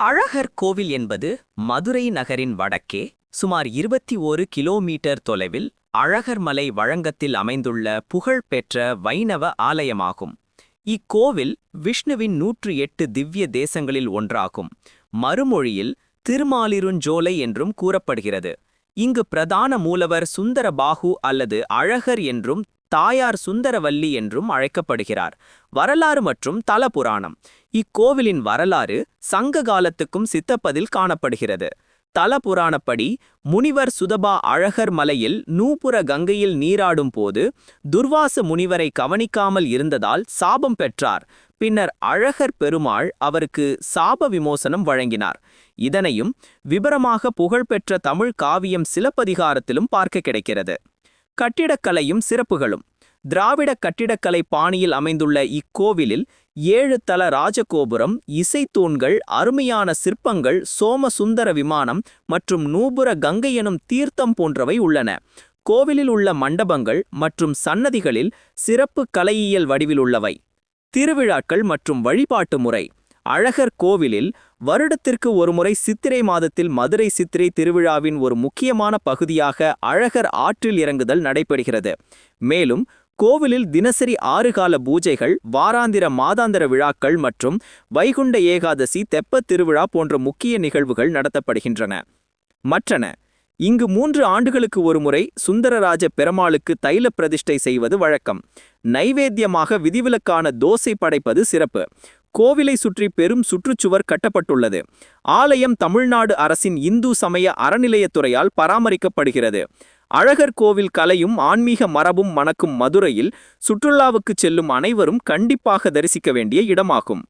அழகர் கோவில் என்பது மதுரை நகரின் வடக்கே சுமார் இருபத்தி ஓரு கிலோமீட்டர் தொலைவில் அழகர் மலை வழங்கத்தில் அமைந்துள்ள புகழ்பெற்ற வைணவ ஆலயமாகும். இக்கோவில் விஷ்ணுவின் நூற்று எட்டு திவ்ய தேசங்களில் ஒன்றாகும். மறுமொழியில் திருமாலிருஞ்சோலை என்றும் கூறப்படுகிறது. இங்கு பிரதான மூலவர் சுந்தரபாகு அல்லது அழகர் என்றும் தாயார் சுந்தரவல்லி என்றும் அழைக்கப்படுகிறார். வரலாறு மற்றும் தல புராணம் இக்கோவிலின் வரலாறு சங்க காலத்துக்கும் சித்தப்பதில் காணப்படுகிறது. தல புராணப்படி முனிவர் சுதபா அழகர் மலையில் நூபுர கங்கையில் நீராடும் போது துர்வாச முனிவரை கவனிக்காமல் இருந்ததால் சாபம் பெற்றார். பின்னர் அழகர் பெருமாள் அவருக்கு சாப விமோசனம் வழங்கினார். இதனையும் விபரமாக புகழ்பெற்ற தமிழ் காவியம் சிலப்பதிகாரத்திலும் பார்க்க கிடைக்கிறது. கட்டிடக்கலையும் சிறப்புகளும். திராவிட கட்டிடக்கலை பாணியில் அமைந்துள்ள இக்கோவிலில் ஏழு தல ராஜகோபுரம் இசைத்தூண்கள் அருமையான சிற்பங்கள் சோமசுந்தர விமானம் மற்றும் நூபுர கங்கை எனும் தீர்த்தம் போன்றவை உள்ளன. கோவிலில் உள்ள மண்டபங்கள் மற்றும் சன்னதிகளில் சிறப்பு கலையியல் வடிவில் உள்ளவை. திருவிழாக்கள் மற்றும் வழிபாட்டு முறை. அழகர் கோவிலில் வருடத்திற்கு ஒருமுறை சித்திரை மாதத்தில் மதுரை சித்திரை திருவிழாவின் ஒரு முக்கியமான பகுதியாக அழகர் ஆற்றில் இறங்குதல் நடைபெறுகிறது. மேலும் கோவிலில் தினசரி ஆறு கால பூஜைகள் வாராந்திர மாதாந்திர விழாக்கள் மற்றும் வைகுண்ட ஏகாதசி தெப்பத் திருவிழா போன்ற முக்கிய நிகழ்வுகள் நடத்தப்படுகின்றன. மற்றன இங்கு மூன்று ஆண்டுகளுக்கு ஒருமுறை சுந்தரராஜ பெருமாளுக்கு தைல பிரதிஷ்டை செய்வது வழக்கம். நைவேத்தியமாக விதிவிலக்கான தோசை படைப்பது சிறப்பு. கோவிலை சுற்றி பெரும் சுற்றுச்சுவர் கட்டப்பட்டுள்ளது. ஆலயம் தமிழ்நாடு அரசின் இந்து சமய அறநிலையத்துறையால் பராமரிக்கப்படுகிறது. அழகர் கோவில் கலையும் ஆன்மீக மரபும் மணக்கும் மதுரையில் சுற்றுலாவுக்கு செல்லும் அனைவரும் கண்டிப்பாக தரிசிக்க வேண்டிய இடமாகும்.